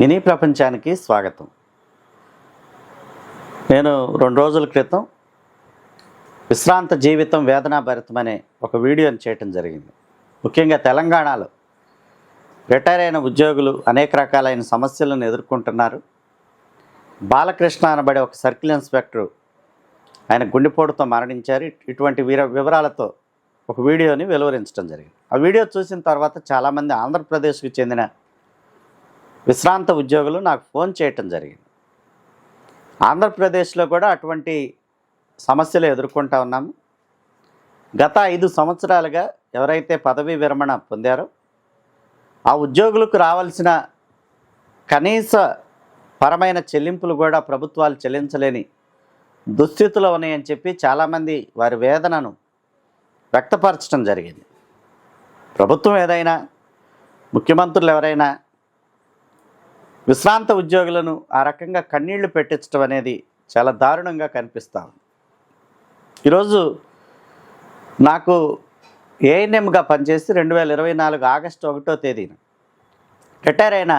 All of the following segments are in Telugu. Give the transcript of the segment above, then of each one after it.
మినీ ప్రపంచానికి స్వాగతం. నేను రెండు రోజుల క్రితం విశ్రాంత జీవితం వేదనాభరితం అనే ఒక వీడియోని చేయటం జరిగింది. ముఖ్యంగా తెలంగాణలో రిటైర్ అయిన ఉద్యోగులు అనేక రకాలైన సమస్యలను ఎదుర్కొంటున్నారు. బాలకృష్ణ అనబడే ఒక సర్కిల్ ఇన్స్పెక్టర్ ఆయన గుండెపోటుతో మరణించారు. ఇటువంటి వీర వివరాలతో ఒక వీడియోని వెలువరించడం జరిగింది. ఆ వీడియో చూసిన తర్వాత చాలామంది ఆంధ్రప్రదేశ్కు చెందిన విశ్రాంత ఉద్యోగులు నాకు ఫోన్ చేయటం జరిగింది. ఆంధ్రప్రదేశ్లో కూడా అటువంటి సమస్యలు ఎదుర్కొంటా ఉన్నాము. గత ఐదు సంవత్సరాలుగా ఎవరైతే పదవీ విరమణ పొందారో ఆ ఉద్యోగులకు రావాల్సిన కనీస పరమైన చెల్లింపులు కూడా ప్రభుత్వాలు చెల్లించలేని దుస్థితిలో ఉన్నాయని చెప్పి చాలామంది వారి వేదనను వ్యక్తపరచడం జరిగింది. ప్రభుత్వం ఏదైనా ముఖ్యమంత్రులు ఎవరైనా విశ్రాంత ఉద్యోగులను ఆ రకంగా కన్నీళ్ళు పెట్టించడం అనేది చాలా దారుణంగా కనిపిస్తా ఉంది. ఈరోజు నాకు ఏఎన్ఎంగా పనిచేసి రెండు వేల ఇరవై నాలుగు ఆగస్టు ఒకటో తేదీన రిటైర్ అయిన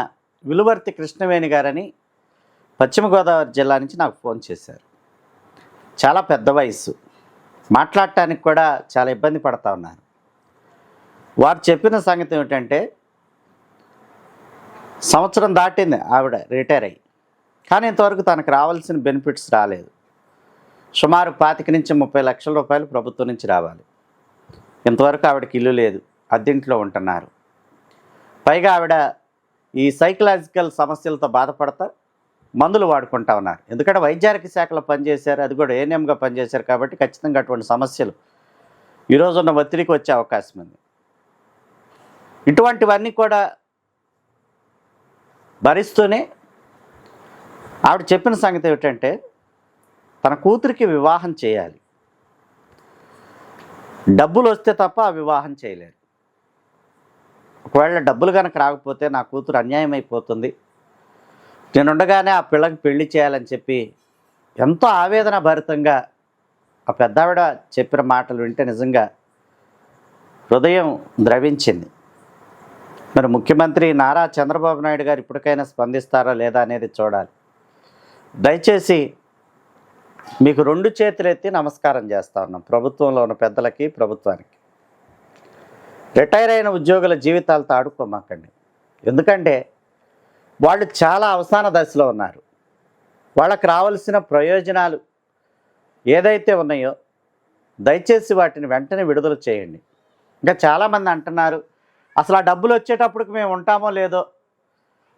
విలువర్తి కృష్ణవేణి గారని పశ్చిమ గోదావరి జిల్లా నుంచి నాకు ఫోన్ చేశారు. చాలా పెద్ద వయస్సు. మాట్లాడటానికి కూడా చాలా ఇబ్బంది పడతా ఉన్నారు. వారు చెప్పిన సంగతి ఏమిటంటే సంవత్సరం దాటింది ఆవిడ రిటైర్ అయ్యి. కానీ ఇంతవరకు తనకు రావాల్సిన బెనిఫిట్స్ రాలేదు. సుమారు పాతిక నుంచి ముప్పై లక్షల రూపాయలు ప్రభుత్వం నుంచి రావాలి. ఇంతవరకు ఆవిడకి ఇల్లు లేదు అద్దెంట్లో ఉంటున్నారు. పైగా ఆవిడ ఈ సైకలాజికల్ సమస్యలతో బాధపడతా మందులు వాడుకుంటా ఉన్నారు. ఎందుకంటే వైద్యారోగ్య శాఖలో పనిచేశారు అది కూడా ఏఎన్ఎంగా పనిచేశారు కాబట్టి ఖచ్చితంగా అటువంటి సమస్యలు ఈరోజు ఉన్న ఒత్తిడికి వచ్చే అవకాశం ఉంది. ఇటువంటివన్నీ కూడా భరిస్తూనే ఆవిడ చెప్పిన సంగతి ఏమిటంటే తన కూతురికి వివాహం చేయాలి. డబ్బులు వస్తే తప్ప ఆ వివాహం చేయలేరు. ఒకవేళ డబ్బులు కనుక రాకపోతే నా కూతురు అన్యాయం అయిపోతుంది. నేను ఉండగానే ఆ పిల్లకి పెళ్ళి చేయాలని చెప్పి ఎంతో ఆవేదన భరితంగా ఆ పెద్దావిడ చెప్పిన మాటలు వింటే నిజంగా హృదయం ద్రవించింది. మరి ముఖ్యమంత్రి నారా చంద్రబాబు నాయుడు గారు ఇప్పటికైనా స్పందిస్తారా లేదా అనేది చూడాలి. దయచేసి మీకు రెండు చేతులు ఎత్తి నమస్కారం చేస్తా ఉన్నాం. ప్రభుత్వంలో ఉన్న పెద్దలకి ప్రభుత్వానికి. రిటైర్ అయిన ఉద్యోగుల జీవితాలతో ఆడుకోమాకండి. ఎందుకంటే వాళ్ళు చాలా అవసాన దశలో ఉన్నారు. వాళ్ళకి రావాల్సిన ప్రయోజనాలు ఏదైతే ఉన్నాయో దయచేసి వాటిని వెంటనే విడుదల చేయండి. ఇంకా చాలామంది అంటున్నారు అసలు ఆ డబ్బులు వచ్చేటప్పటికి మేము ఉంటామో లేదో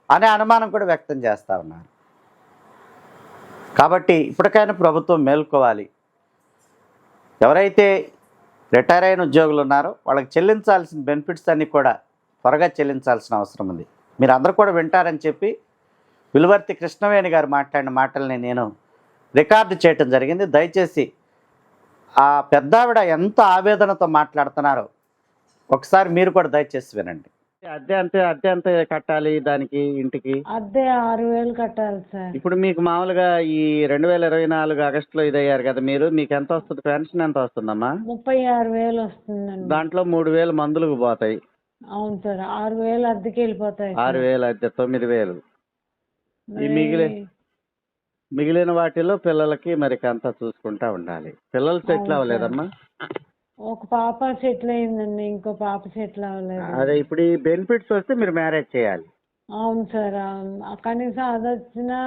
అనే అనుమానం కూడా వ్యక్తం చేస్తూ ఉన్నారు. కాబట్టి ఇప్పటికైనా ప్రభుత్వం మేల్కోవాలి. ఎవరైతే రిటైర్ అయిన ఉద్యోగులు ఉన్నారో వాళ్ళకి చెల్లించాల్సిన బెనిఫిట్స్ అన్నీ కూడా త్వరగా చెల్లించాల్సిన అవసరం ఉంది. మీరు అందరూ కూడా వింటారని చెప్పి విలువర్తి కృష్ణవేణి గారు మాట్లాడిన మాటల్ని నేను రికార్డు చేయటం జరిగింది. దయచేసి ఆ పెద్దావిడ ఎంత ఆవేదనతో మాట్లాడుతున్నారో ఒకసారి మీరు కూడా దయచేసి వినండి. అద్దె అంతే అద్దె అంతే కట్టాలి దానికి ఇంటికి? అద్దె ఆరు వేలు కట్టాలి సార్. ఇప్పుడు మీకు మామూలుగా ఈ రెండు వేల ఇరవై నాలుగు ఆగస్టులో ఇదయ్యారు కదా మీరు మీకు ఎంత వస్తుంది? పెన్షన్ ఎంత వస్తుందమ్మా? ముప్పై ఆరు వేలు వస్తుందండి. దాంట్లో మూడు వేలు మందులకు పోతాయి. అవును సార్ ఆరు వేలు అద్దెకి వెళ్ళిపోతాయి ఆరు. వేలు అయితే తొమ్మిది వేలు. ఈ మిగిలి- మిగిలిన వాటిలో పిల్లలకి మరి అంతా చూసుకుంటా ఉండాలి. పిల్లలు సెటిల్ అవ్వలేదమ్మా? ఒక పాప సెటిల్ అయిందండి ఇంకో పాప సెటిల్ అవ్వలేదు అదే ఇప్పుడు ఈ బెనిఫిట్స్ వస్తే మీరు మ్యారేజ్ చేయాలి అవును సార్ అవును. కనీసం అది వచ్చినా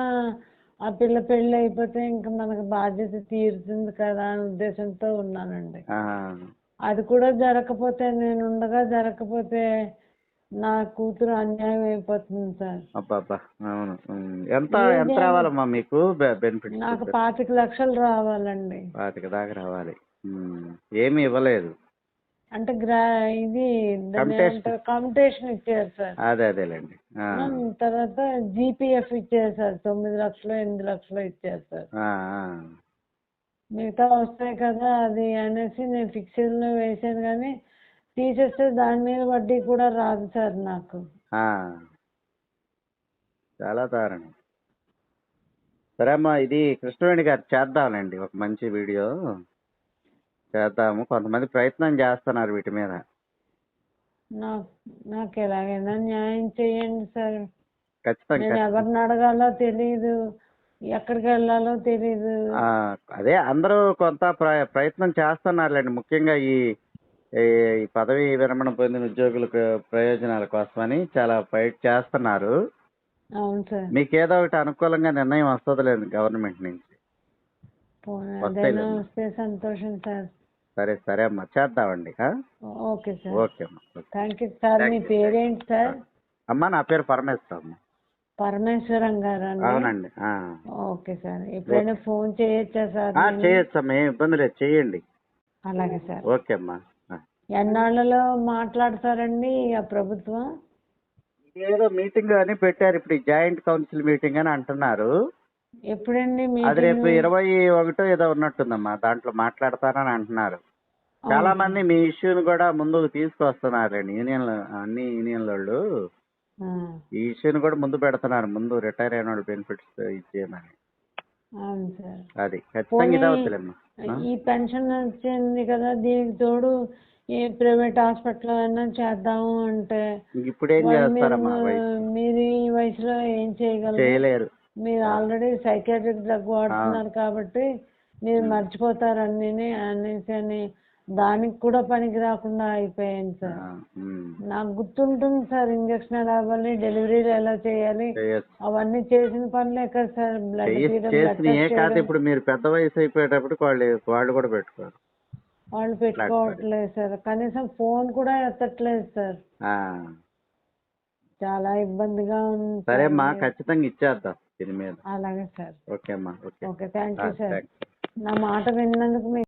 ఆ పిల్ల పెళ్ళి అయిపోతే ఇంకా మనకు బాధ్యత తీరుతుంది కదా అనే ఉద్దేశంతో ఉన్నానండి ఆ, అది కూడా జరగకపోతే నేను ఉండగా జరగకపోతే నా కూతురు అన్యాయం అయిపోతుంది సార్ అబ్బబ్బా అవును ఉమ్. ఎంత ఎంత? రావాలమ్మా మీకు బెనిఫిట్స్ నాకు పాతిక లక్షలు రావాలండి పాతిక దాకా రావాలి. ఏమీ ఇవ్వలేదు. అంటే గ్రా ఇది కమ్యూటేషన్ ఇచ్చారు సార్. అదే అదేలేండి. తర్వాత జీపీఎఫ్ ఇచ్చారు సార్. తొమ్మిది లక్షలు ఎనిమిది లక్షలు ఇచ్చారు సార్. మిగతా వస్తాయి కదా అది అనేసి నేను ఫిక్స్డ్లో వేసాను కానీ తీసేస్తే దాని మీద వడ్డీ కూడా రాదు సార్ నాకు. చాలా దారుణం. సరే అమ్మా ఇది కృష్ణవేణి గారు చేద్దాంలేండి. ఒక మంచి వీడియో. చేద్దాము. కొంతమంది ప్రయత్నం చేస్తున్నారు వీటి మీద. నాకు ఎలాగైనా న్యాయం చేయండి సార్. ఖచ్చితంగా. ఎవరిని అడగాలో తెలియదు ఎక్కడికి వెళ్ళాలో తెలియదు అదే అందరూ కొంత ప్ర- ప్రయత్నం చేస్తున్నారులేండి. ముఖ్యంగా ఈ ఈ పదవి విరమణ పొందిన ఉద్యోగులకు ప్రయోజనాల కోసమని చాలా ఫైట్ చేస్తున్నారు. మీకు ఏదో ఒకటి అనుకూలంగా నిర్ణయం వస్తుందిలేండి గవర్నమెంట్ నుంచి. సంతోషం సార్. సరే సరే అమ్మా. చేద్దామండి? Okay sir. ఓకే అమ్మా. Thank you sir. మీ పేరేంటి సార్? అమ్మా నా పేరు పరమేశ్వర అమ్మ. పరమేశ్వరం గారు అవునండి ఆ. Okay sir. ఎప్పుడైనా ఫోన్ చేయొచ్చా సార్ ఆ, నేను? చేయొచ్చు అమ్మా. ఏం ఇబ్బంది లేదు. చేయండి. అలాగే సార్. ఓకే అమ్మా. ఆ. ఎన్నాళ్ళలో మాట్లాడతారండి ఆ ప్రభుత్వం? ఏదో మీటింగ్ అని పెట్టారు. ఇప్పుడు జాయింట్ కౌన్సిల్ మీటింగ్ అని అంటున్నారు. ఎప్పుడండి అది రేపు ఇరవై ఒకటో ఏదో ఉన్నట్టుందమ్మా. దాంట్లో మాట్లాడతారని అంటున్నారు. చాలా మంది మీ ఇష్యూని కూడా ముందుకు తీసుకొస్తున్నారండి యూనియన్ అన్ని యూనియన్ వాళ్ళు ఈ ఇష్యూని కూడా ముందు పెడుతున్నారు. ముందు రిటైర్ అయిన వాళ్ళు బెనిఫిట్స్ ఇచ్చేయమని. అది ఖచ్చితంగా ఇది అవుతుందమ్మా ఈ పెన్షన్ వచ్చింది కదా దీనికి తోడు ఏ ప్రైవేట్ హాస్పిటల్ అయినా చేద్దాము అంటే ఇప్పుడు ఏం చేస్తారమ్మా మీరు ఈ వయసులో ఏం చేయగలరు? చేయలేరు. మీరు ఆల్రెడీ సైకాట్రిక్ డ్రగ్ వాడుతున్నారు కాబట్టి మీరు మర్చిపోతారు అన్నీ అనేసి అని దానికి కూడా పనికి రాకుండా అయిపోయాను సార్. నాకు గుర్తుంటుంది సార్ ఇంజక్షన్ ఎలా ఇవ్వాలి డెలివరీలు ఎలా చేయాలి అవన్నీ చేసిన పనులే కదా సార్. బ్లడ్ కాదు ఇప్పుడు మీరు పెద్ద వయసు అయిపోయేటప్పుడు వాళ్ళు వాళ్ళు కూడా పెట్టుకోరు. వాళ్ళు పెట్టుకోవట్లేదు సార్. కనీసం ఫోన్ కూడా ఎత్తట్లేదు సార్. చాలా ఇబ్బందిగా ఉంది సరే. అమ్మా ఖచ్చితంగా ఇచ్చేద్దాం. దీని మీద. అలాగే సార్. ఓకే అమ్మా okay. Okay thank you sir. నా మాట విన్నందుకు మీకు